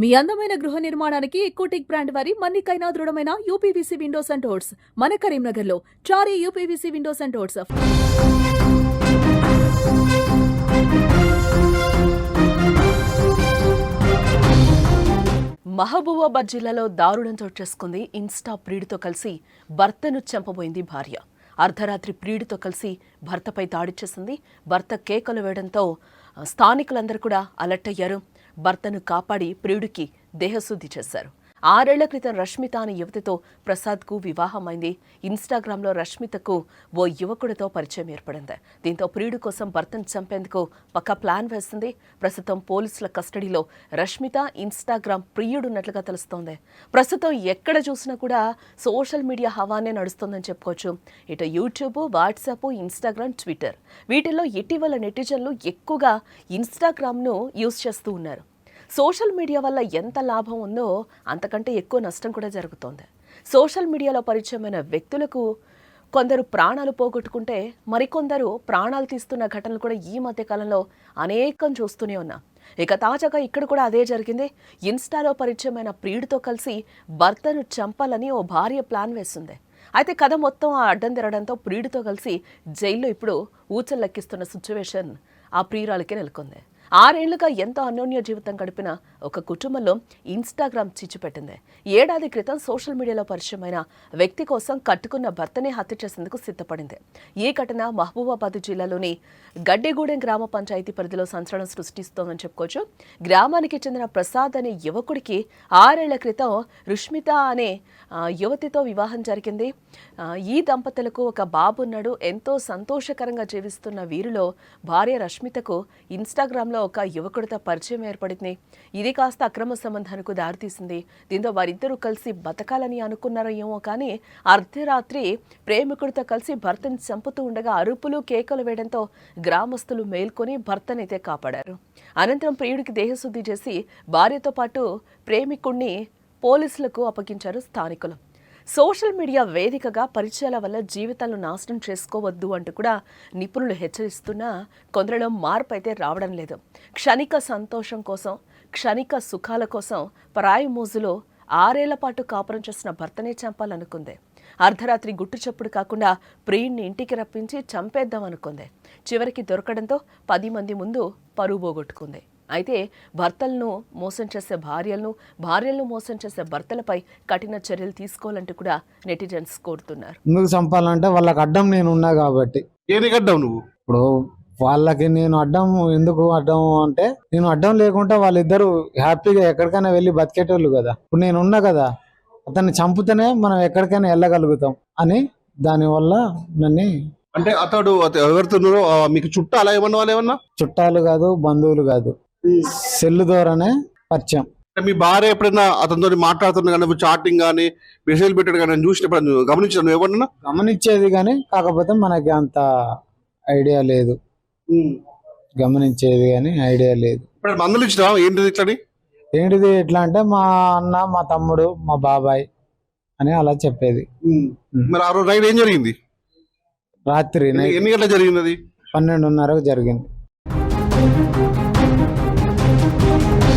మీ అందమైన గృహ నిర్మాణానికి ఎకోటిక్ బ్రాండ్ వారి మన్నికైనా దృఢమైన యూపీవీసీ విండోస్ అండ్ డోర్స్ మన కరీంనగర్లో Chari UPVC windows and doors. Mahabubabad జిల్లాలో దారుణం చోటు చేసుకుంది ఇన్స్టా ప్రియుడితో కలిసి భర్తను చంపబోయింది భార్య. అర్ధరాత్రి ప్రియుడితో కలిసి భర్తపై దాడి చేసింది. భర్త కేకలు వేయడంతో స్థానికులందరూ కూడా అలర్ట్ అయ్యారు. భర్తను కాపాడి ప్రియుడికి దేహశుద్ధి చేశారు. ఆరేళ్ళ క్రితం రష్మిత అనే యువతితో ప్రసాద్కు వివాహమైంది. ఇన్స్టాగ్రామ్లో రష్మితకు ఓ యువకుడితో పరిచయం ఏర్పడింది. దీంతో ప్రియుడి కోసం భర్తను చంపేందుకు పక్క ప్లాన్ వేసింది. ప్రస్తుతం పోలీసుల కస్టడీలో రష్మిత ఇన్స్టాగ్రామ్ ప్రియుడున్నట్లుగా తెలుస్తోంది. ప్రస్తుతం ఎక్కడ చూసినా కూడా సోషల్ మీడియా హవానే నడుస్తోందని చెప్పుకోవచ్చు. ఇటు యూట్యూబ్ వాట్సాప్ ఇన్స్టాగ్రామ్ ట్విట్టర్ వీటిల్లో ఇటీవల నెటిజన్లు ఎక్కువగా ఇన్స్టాగ్రామ్ను యూజ్ చేస్తూ ఉన్నారు. సోషల్ మీడియా వల్ల ఎంత లాభం ఉందో అంతకంటే ఎక్కువ నష్టం కూడా జరుగుతోంది. సోషల్ మీడియాలో పరిచయమైన వ్యక్తులకు కొందరు ప్రాణాలు పోగొట్టుకుంటే మరికొందరు ప్రాణాలు తీస్తున్న ఘటనలు కూడా ఈ మధ్య కాలంలో అనేకం చూస్తూనే ఉన్నాం. ఇక తాజాగా ఇక్కడ కూడా అదే జరిగింది. ఇన్స్టాలో పరిచయమైన ప్రియుడితో కలిసి భర్తను చంపాలని ఓ భార్య ప్లాన్ వేస్తుంది అయితే కథ మొత్తం ఆ అడ్డం తిరగడంతో ప్రియుడితో కలిసి జైల్లో ఇప్పుడు ఊచలెక్కిస్తున్న సిచ్యువేషన్ ఆ ప్రియురాలకే నెలకొంది. ఆరేళ్ళుగా ఎంతో అన్యోన్య జీవితం గడిపిన ఒక కుటుంబంలో ఇన్స్టాగ్రామ్ చిచ్చుపెట్టింది ఏడాది క్రితం సోషల్ మీడియాలో పరిచయమైన వ్యక్తి కోసం కట్టుకున్న భర్తనే హత్య చేసేందుకు సిద్ధపడింది. ఈ ఘటన మహబూబాబాద్ జిల్లాలోని గడ్డిగూడెం గ్రామ పంచాయతీ పరిధిలో సంచలనం సృష్టిస్తోందని చెప్పుకోవచ్చు. గ్రామానికి చెందిన ప్రసాద్ అనే యువకుడికి ఆరేళ్ళ క్రితం రుష్మిత అనే యువతితో వివాహం జరిగింది. ఈ దంపతులకు ఒక బాబున్నాడు. ఎంతో సంతోషకరంగా జీవిస్తున్న వీరిలో భార్య రష్మితకు ఇన్స్టాగ్రామ్లో ఒక యువకుడితో పరిచయం ఏర్పడింది. ఇది కాస్త అక్రమ సంబంధానికి దారితీసింది. దీంతో వారిద్దరూ కలిసి బతకాలని అనుకున్నారో ఏమో కానీ అర్ధరాత్రి ప్రేమికుడితో కలిసి భర్తని చంపుతూ ఉండగా అరుపులు కేకలు వేయడంతో గ్రామస్తులు మేల్కొని భర్తనైతే కాపాడారు. అనంతరం ప్రియుడికి దేహశుద్ధి చేసి భార్యతో పాటు ప్రేమికుణ్ణి పోలీసులకు అప్పగించారు స్థానికులు. సోషల్ మీడియా వేదికగా పరిచయాల వల్ల జీవితాలను నాశనం చేసుకోవద్దు అంటూ కూడా నిపుణులు హెచ్చరిస్తున్నా కొందరిలో మార్పు అయితే రావడం లేదు. క్షణిక సంతోషం కోసం క్షణిక సుఖాల కోసం పరాయి మోజులో ఆరేళ్ళ పాటు కాపురం చేసిన భర్తనే చంపాలనుకుంది. అర్ధరాత్రి గుట్టు చప్పుడు కాకుండా ప్రియుణ్ణి ఇంటికి రప్పించి చంపేద్దాం అనుకుంది చివరికి దొరకడంతో పది మంది ముందు పరువు పోగొట్టుకుంది. అయితే భర్తలను మోసం చేసే భార్యలను భార్యలను మోసం చేసే భర్తలపై కఠిన చర్యలు తీసుకోవాలంటూ కూడా నెటిజన్స్ కోరుతున్నారు. ఎందుకు చంపాలంటే వాళ్ళకి అడ్డం నేను ఉన్నా కాబట్టి. ఏది కడ్డావు నువ్వు? ఇప్పుడు వాళ్ళకి నేను అడ్డం ఎందుకు అడ్డం అంటే నేను అడ్డం లేకుంటే వాళ్ళిద్దరు హ్యాపీగా ఎక్కడికైనా వెళ్ళి బతికేటోళ్ళు కదా. ఇప్పుడు నేను ఉన్నా కదా అతన్ని చంపితేనే మనం ఎక్కడికైనా వెళ్ళగలుగుతాం అని దానివల్ల నన్ను అంటే అతడు అత- ఎవరితోనో ఆ, మీకు చుట్టాలా ఏమన్నా వాళ్ళు ఏమన్నా? చుట్టాలు కాదు బంధువులు కాదు. సెల్ ద్వారానే పరిచయం. మీ భార్య ఎప్పుడైనా అతనితో మాట్లాడుతున్నా కానీ చాటింగ్ కానీ మెసేజ్ పెట్టాడు కానీ చూసినప్పుడు గమనించాను ఎవరన్నా? గమనించేది కానీ కాకపోతే మనకి అంత ఐడియా లేదు. గమనించేది కానీ ఐడియా లేదు. ఇప్పుడు మందులు ఇచ్చినా ఏంటిది ఇట్లని? ఏంటిది ఎట్లా అంటే మా అన్న మా తమ్ముడు మా బాబాయ్ అని అలా చెప్పేది. మరి ఆ రోజు నైట్ ఏం జరిగింది? రాత్రి ఎన్ని గంటల జరిగింది అది పన్నెండున్నరకు జరిగింది. Thank you.